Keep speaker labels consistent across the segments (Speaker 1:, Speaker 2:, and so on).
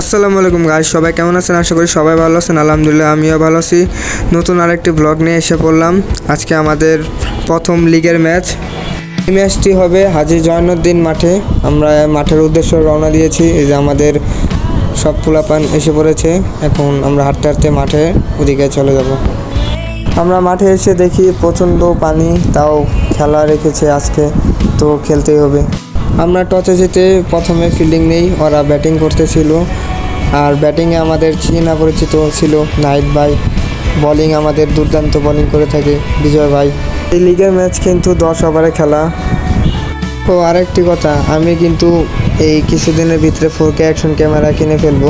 Speaker 1: আসসালামু আলাইকুম গাইস সবাই কেমন আছেন? আশা করি সবাই ভালো আছেন। আলহামদুলিল্লাহ, আমিও ভালো আছি। নতুন আরেকটি ব্লগ নিয়ে এসে পড়লাম। আজকে আমাদের প্রথম লিগের ম্যাচ এই ম্যাচটি হবে হাজি জয়নুদ্দিন মাঠে। আমরা মাঠের উদ্দেশ্যে রওনা দিয়েছি। এই যে আমাদের সব পোলাপান এসে পড়েছে। এখন আমরা হাঁটতে হাঁটতে মাঠে ওদিকে চলে যাব। আমরা মাঠে এসে দেখি প্রচণ্ড পানি, তাও খেলা রেখেছে আজকে। তো খেলতেই হবে। আমরা টসে জিতে প্রথমে ফিল্ডিং নেই, ওরা ব্যাটিং করতেছিল। আর ব্যাটিংয়ে আমাদের চীনা পরিচিত ছিল নাইট ভাই। বোলিং আমাদের দুর্দান্ত বোলিং করে থাকে, বিজয় ভাই। এই লিগের ম্যাচ কিন্তু দশ ওভারে খেলা। ও, আরেকটি কথা, আমি কিন্তু এই কিছুদিনের ভিতরে ফোর কে অ্যাকশন ক্যামেরা কিনে ফেলব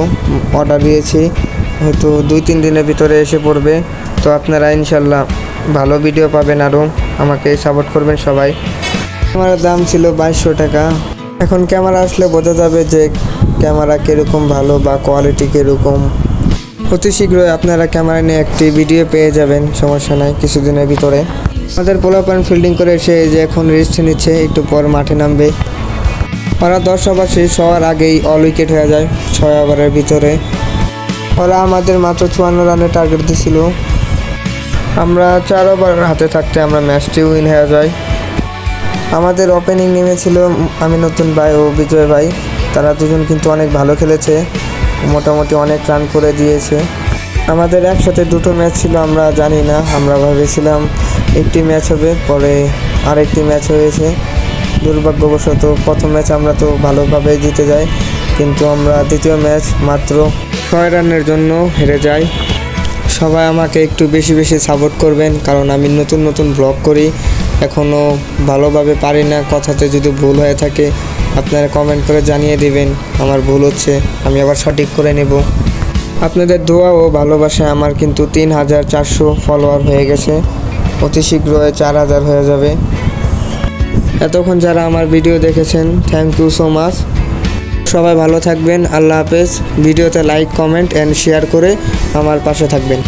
Speaker 1: অর্ডার দিয়েছি। হয়তো দুই, তিন দিনের ভিতরে এসে পড়বে। তো আপনারা ইনশাল্লাহ ভালো ভিডিও পাবেন আরও আমাকে সাপোর্ট করবেন সবাই। ক্যামেরার দাম ছিল বাইশশো টাকা। এখন ক্যামেরা আসলে বোঝা যাবে যে ক্যামেরা কীরকম ভালো বা কোয়ালিটি কীরকম। অতি শীঘ্রই আপনারা ক্যামেরা নিয়ে একটি ভিডিও পেয়ে যাবেন, সমস্যা নাই, কিছুদিনের ভিতরে। আমাদের পোলাপান ফিল্ডিং করে এসে যে এখন রেস্ট নিচ্ছে, একটু পর মাঠে নামবে। ওরা দশ ওভার শেষ হওয়ার আগেই অল উইকেট হয়ে যায়, ছয় ওভারের ভিতরে। ওরা আমাদের মাত্র চুয়ান্ন রানের টার্গেট দিছিল। আমরা চার ওভার হাতে থাকতে আমরা ম্যাচটি উইন হয়ে যাই আমাদের ওপেনিং নেমেছিল, আমি নতুন ভাই ও বিজয় ভাই। তারা দুজন কিন্তু অনেক ভালো খেলেছে, মোটামুটি অনেক রান করে দিয়েছে। আমাদের একসাথে দুটো ম্যাচ ছিল, আমরা জানি না, আমরা ভেবেছিলাম একটি ম্যাচ হবে, পরে আরেকটি ম্যাচ হয়েছে। দুর্ভাগ্যবশত প্রথম ম্যাচ আমরা তো ভালোভাবে জিতে যাই, কিন্তু আমরা দ্বিতীয় ম্যাচ মাত্র ছয় রানের জন্য হেরে যাই। সবাই আমাকে একটু বেশি বেশি সাপোর্ট করবেন, কারণ আমি নতুন নতুন ব্লগ করি। এখনও ভালোভাবে পারি না, কথাতে যদি ভুল হয়ে থাকে, আপনারা কমেন্ট করে জানিয়ে দিবেন, আমার ভুল হচ্ছে, আমি আবার সঠিক করে নেব। আপনাদের দোয়া ও ভালোবাসায় আমার কিন্তু তিন হাজার চারশো ফলোয়ার হয়ে গেছে, অতি শীঘ্রই চার হাজার হয়ে যাবে। এতক্ষণ যারা আমার ভিডিও দেখেছেন থ্যাংক ইউ সো মাচ সবাই ভালো থাকবেন আল্লাহ হাফেজ। ভিডিওতে লাইক কমেন্ট অ্যান্ড শেয়ার করে আমার পাশে থাকবেন।